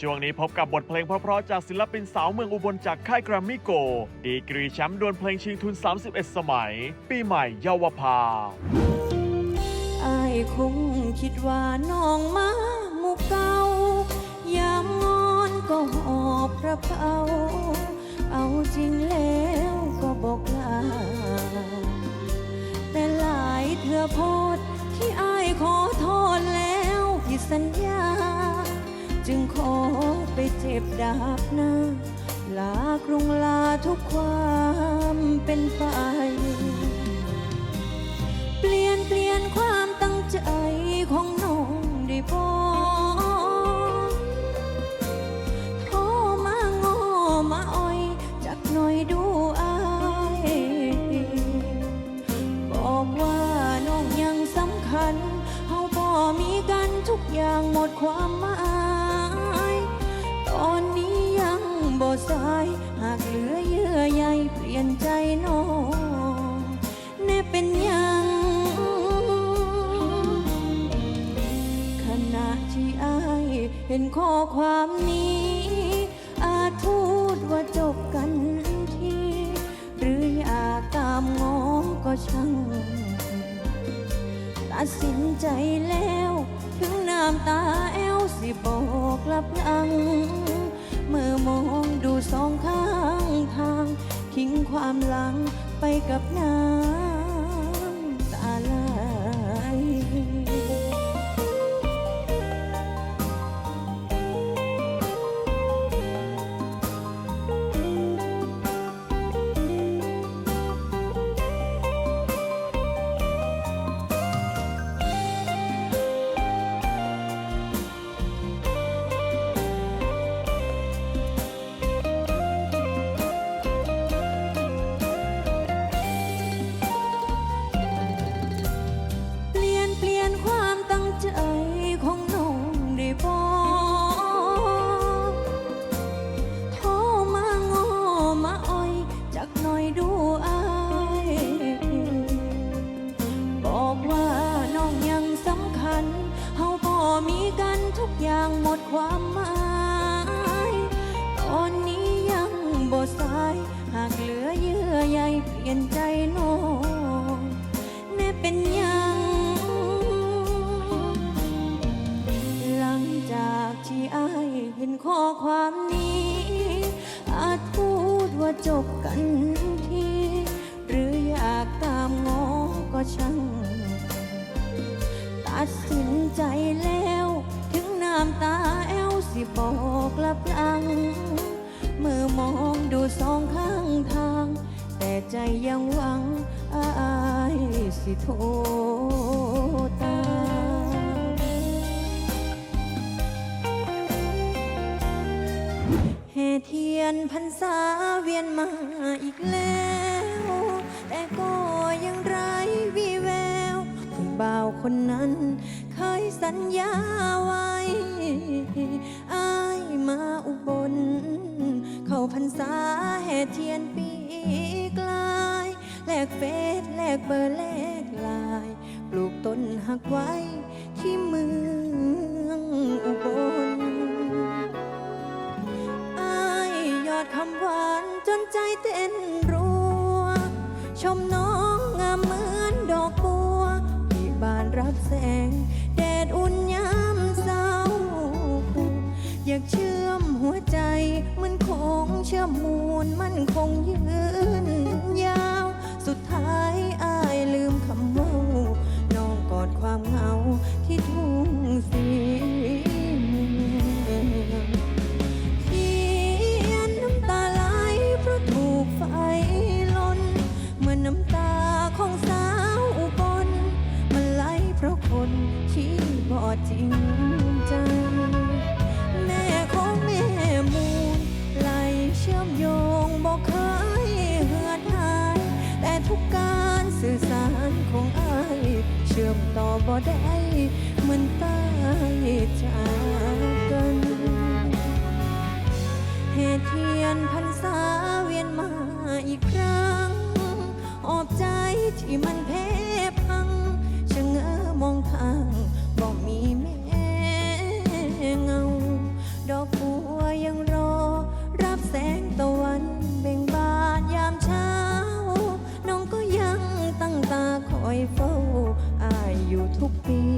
ช่วงนี้พบกับบทเพลงเพราะๆจากศิลปินสาวเมืองอุบลจากค่ายแกรมมี่โก ดีกรีแชมป์ดวลเพลงชิงทุน 31 สมัย ปีใหม่เยาวภาอายคงคิดว่าน้องมาหมู่เก่ายามงอนก็หอบกระเป๋าเอาจริงแล้ว บดาบหน้า ลากรุงลาทุกความเป็นไป เปลี่ยนเปลี่ยนความตั้งใจของน้องได้พอโทรมางอมาอ้อยจักหน่อยดูอายบอกว่าน้องยังสำคัญเฮาบ่มีกันทุกอย่างหมดความหมาย สายหากเหลือเยื่อใยเปลี่ยนใจน้องแน่เป็นยังขณะที่อายเห็นข้อความนี้ อาจพูดว่าจบกันที หรืออยากตามง้อก็ช่างตัดสินใจแล้ว ถึงน้ำตาแอวสิบอกลับหลัง เมื่อมองดูสองข้างทาง ทิ้งความหลังไปกับน้ำ อย่างหมดความหมายตอนนี้ยังบ่สาย หากเหลือเยื่อใยเปลี่ยนใจน้องแน่เป็นยัง หลังจากที่อายเห็นข้อความนี้ อาจพูดว่าจบกันที หรืออยากตามง้อก็ช่างตัดสินใจแล้วำตาแอวสิบอกลับหลัง เมื่อมองดูสองข้างทาง แต่ใจยังหวังอายสิโทตามแห่เทียนพรรษาเวียนมาอีกแล้ว แต่ก็ยังไร้วีแววผู้บ่าวคนนั้น สัญญาไว้อายมาอุบล เข้าพรรษาแห่เทียนปีกลายแลกเฟซแลกเบอร์แลกลาย ปลูกต้นหักไว้ที่เมืองอุบลอายยอดคำหวานจนใจเต้นรัว ชมน้องงามเหมือนดอกบัวที่บานรับแสงแด มัน เหมือนตายจากกัน เหตุเทียนพรรษาเวียนมาอีกครั้งออบใจที่มันเพ้ be